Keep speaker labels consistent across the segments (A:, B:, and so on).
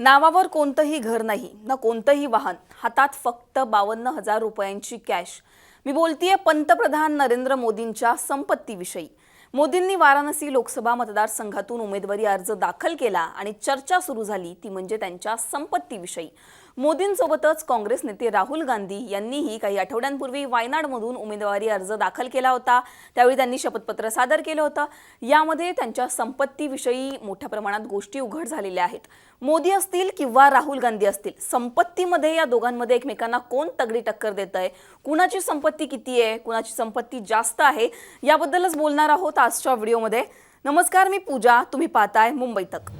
A: नावावर कोणतंही घर नाही ना कोणतंही वाहन. हातात फक्त बावन्न हजार रुपयांची कॅश. मी बोलतीये पंतप्रधान नरेंद्र मोदींच्या संपत्तीविषयी. मोदींनी वाराणसी लोकसभा मतदारसंघातून उमेदवारी अर्ज दाखल केला आणि चर्चा सुरू झाली ती म्हणजे त्यांच्या संपत्तीविषयी. मोदींसोबतच काँग्रेस नेते राहुल गांधी यांनीही काही आठवड्यांपूर्वी वायनाडमधून उमेदवारी अर्ज दाखल केला होता. त्यावेळी त्यांनी शपथपत्र सादर केलं होतं. यामध्ये त्यांच्या संपत्तीविषयी मोठ्या प्रमाणात गोष्टी उघड झालेल्या आहेत. मोदी असतील किंवा राहुल गांधी असतील संपत्तीमध्ये या दोघांमध्ये एकमेकांना कोण तगडी टक्कर देत आहे कुणाची संपत्ती किती आहे? कुणाची संपत्ती जास्त आहे? याबद्दलच बोलणार आहोत आजच्या व्हिडिओमध्ये. नमस्कार मी पूजा. तुम्ही पाहताय मुंबई तक.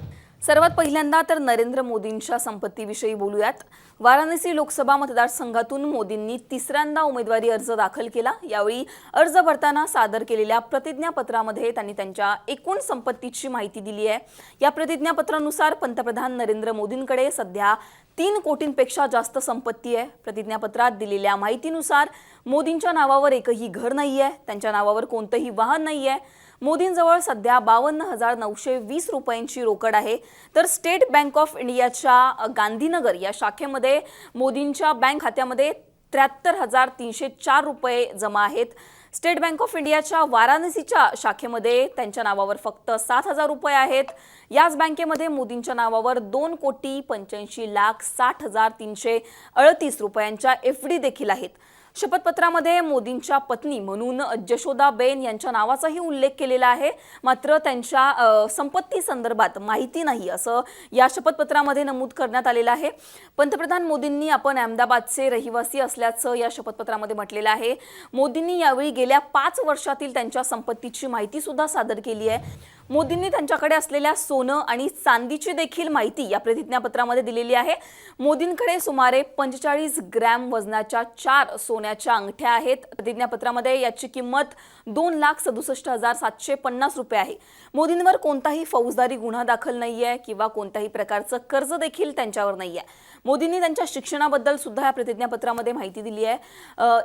A: सर्वात पहिल्यांदा तर नरेंद्र मोदींच्या संपत्तीविषयी बोलूयात. वाराणसी लोकसभा मतदारसंघातून मोदींनी तिसऱ्यांदा उमेदवारी अर्ज दाखल केला. यावेळी अर्ज भरताना सादर केलेल्या प्रतिज्ञापत्रामध्ये त्यांनी त्यांच्या एकूण संपत्तीची माहिती दिली आहे. या प्रतिज्ञापत्रानुसार पंतप्रधान नरेंद्र मोदींकडे सध्या तीन कोटींपेक्षा जास्त संपत्ती आहे. प्रतिज्ञापत्रात दिलेल्या माहितीनुसार मोदींच्या नावावर एकही घर नाही आहे त्यांच्या नावावर कोणतंही वाहन नाही आहे मोदींजवळ सध्या बावन्न हजार नऊशे वीस रुपयांची रोकड आहे. तर स्टेट बँक ऑफ इंडियाच्या गांधीनगर या शाखेमध्ये मोदींच्या बँक खात्यामध्ये त्र्याहत्तर हजार तीनशे चार रुपये जमा आहेत. स्टेट बँक ऑफ इंडियाच्या वाराणसीच्या शाखेमध्ये त्यांच्या नावावर फक्त सात हजार रुपये आहेत. याच बँकेमध्ये मोदींच्या नावावर दोन कोटी पंच्याऐंशी लाख साठ हजार तीनशे अडतीस रुपयांच्या एफ डी देखील आहेत. शपथपत्रामध्ये मोदींच्या पत्नी म्हणून जशोदाबेन यांच्या नावाचाही उल्लेख केलेला आहे. मात्र त्यांच्या संपत्ती संदर्भात माहिती नाही असं या शपथपत्रामध्ये नमूद करण्यात आलेलं आहे. पंतप्रधान मोदींनी आपण अहमदाबादचे रहिवासी असल्याचं या शपथपत्रामध्ये म्हटलेलं आहे. मोदींनी यावेळी गेल्या पाच वर्षातील त्यांच्या संपत्तीची माहिती सुद्धा सादर केली आहे. मोदींनी त्यांच्याकडे असलेल्या सोनं आणि चांदीची देखील माहिती या प्रतिज्ञापत्रामध्ये दिलेली आहे. मोदींकडे सुमारे पंचेचाळीस ग्रॅम वजनाच्या चार सोन्याच्या अंगठ्या आहेत. प्रतिज्ञापत्रामध्ये याची किंमत दोन लाख सदुसष्ट हजार सातशे पन्नास रुपये आहे. मोदींवर कोणताही फौजदारी गुन्हा दाखल नाही आहे किंवा कोणत्याही प्रकारचं कर्ज देखील त्यांच्यावर नाही आहे मोदींनी त्यांच्या शिक्षणाबद्दल सुद्धा या प्रतिज्ञापत्रामध्ये माहिती दिली आहे.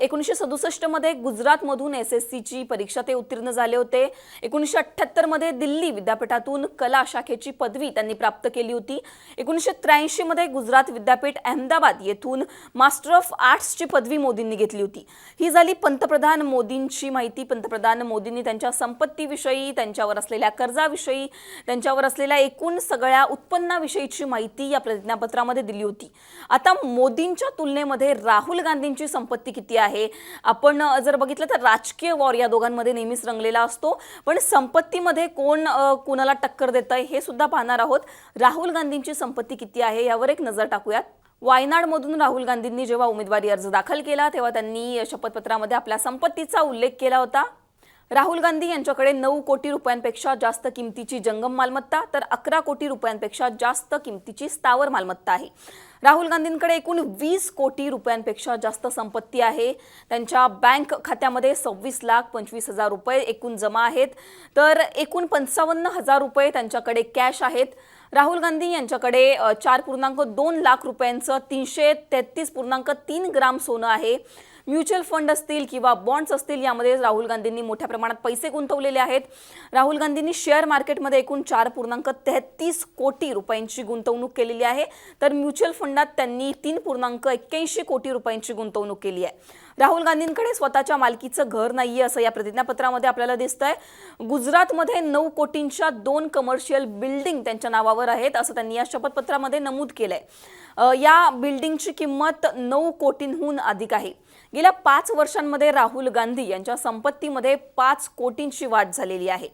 A: एकोणीसशे सदुसष्टमध्ये गुजरातमधून एस एस सीची परीक्षा ते उत्तीर्ण झाले होते. एकोणीसशे अठ्ठ्याहत्तरमध्ये दिल्ली दिल्ली विद्यापीठातून कला शाखेची पदवी त्यांनी प्राप्त केली होती. एकोणीसशे त्र्याऐंशीमध्ये गुजरात विद्यापीठ अहमदाबाद येथून मास्टर ऑफ आर्ट्सची पदवी मोदींनी घेतली होती. ही झाली पंतप्रधान मोदींची माहिती. पंतप्रधान मोदींनी त्यांच्या संपत्तीविषयी त्यांच्यावर असलेल्या कर्जाविषयी त्यांच्यावर असलेल्या एकूण सगळ्या उत्पन्नाविषयीची माहिती या प्रतिज्ञापत्रामध्ये दिली होती. आता मोदींच्या तुलनेमध्ये राहुल गांधींची संपत्ती किती आहे? आपण जर बघितलं तर राजकीय वॉर या दोघांमध्ये नेहमीच रंगलेला असतो. पण संपत्तीमध्ये कोण कुणाला टक्कर देत आहे हे सुद्धा पाहणार आहोत. राहुल गांधींची संपत्ती किती आहे यावर एक नजर टाकूयात. वायनाडमधून राहुल गांधींनी जेव्हा उमेदवारी अर्ज दाखल केला तेव्हा त्यांनी शपथपत्रामध्ये आपल्या संपत्तीचा उल्लेख केला होता. राहुल गांधी यांच्याकडे नऊ कोटी रुपयांपेक्षा जास्त किमतीची जंगम मालमत्ता तर अकरा कोटी रुपयांपेक्षा जास्त किमतीची स्थावर मालमत्ता आहे. राहुल गांधींकडे एकूण वीस कोटी रुपयांपेक्षा जास्त संपत्ती आहे. त्यांच्या बँक खात्यामध्ये सव्वीस लाख पंचवीस हजार रुपये एकूण जमा आहेत. तर एकूण पंचावन्न हजार रुपये त्यांच्याकडे कॅश आहेत. राहुल गांधी यांच्याकडे चार पूर्णांक दोन लाख रुपयांचं तीनशे तेहतीस पूर्णांक तीन ग्राम सोनं आहे. म्युच्युअल फंड असतील किंवा बॉन्ड्स असतील यामध्ये राहुल गांधींनी मोठ्या प्रमाणात पैसे गुंतवलेले आहेत. राहुल गांधींनी शेअर मार्केटमध्ये एकूण चार पूर्णांक तेहतीस कोटी रुपयांची गुंतवणूक केलेली आहे. तर म्युच्युअल फंडात त्यांनी तीन पूर्णांक एक्क्याऐंशी कोटी रुपयांची गुंतवणूक केली आहे. राहुल गांधींकडे स्वतःच्या मालकीचं घर नाहीये असं या प्रतिज्ञापत्रामध्ये आपल्याला दिसतंय. गुजरातमध्ये नऊ कोटींच्या दोन कमर्शियल बिल्डिंग त्यांच्या नावावर आहेत असं त्यांनी या शपथपत्रामध्ये नमूद केलंय. आहे या बिल्डिंगची किंमत नऊ कोटींहून अधिक आहे. गेल्या पाच वर्षांमध्ये राहुल गांधी यांच्या संपत्तीमध्ये पाच कोटींची वाढ झालेली आहे.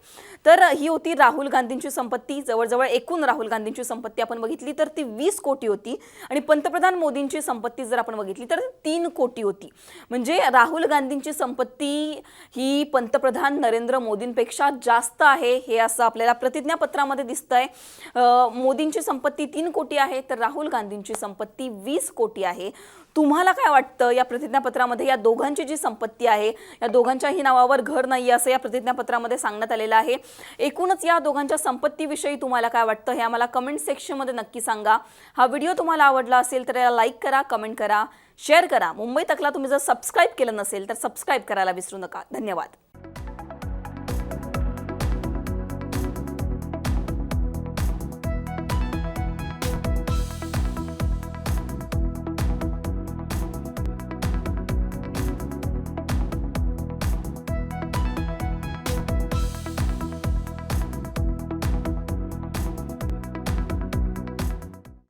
A: तर ही होती राहुल गांधींची संपत्ती. जवळजवळ एकूण राहुल गांधींची संपत्ती आपण बघितली तर ती वीस कोटी होती. आणि पंतप्रधान मोदींची संपत्ती जर आपण बघितली तर तीन कोटी होती. म्हणजे राहुल गांधींची संपत्ती ही पंतप्रधान नरेंद्र मोदींपेक्षा जास्त आहे हे असं आपल्याला प्रतिज्ञापत्रामध्ये दिसतंय. आहे मोदींची संपत्ती तीन कोटी आहे तर राहुल गांधींची संपत्ती वीस कोटी आहे. तुम्हाला काय वाटतं या प्रतिज्ञापत्रामध्ये? या दोघांची जी संपत्ती आहे या दोघांच्याही नावावर घर नाही असं या प्रतिज्ञापत्रामध्ये सांगण्यात आलेलं आहे. एकूणच या दोघांच्या संपत्तीविषयी तुम्हाला काय वाटतं? हे आम्हाला कमेंट सेक्शनमध्ये नक्की सांगा. हा व्हिडिओ तुम्हाला आवडला असेल तर याला लाईक करा कमेंट करा शेअर करा. मुंबई तकला तुम्ही जर सबस्क्राईब केलं नसेल तर सबस्क्राईब करायला विसरू नका. धन्यवाद.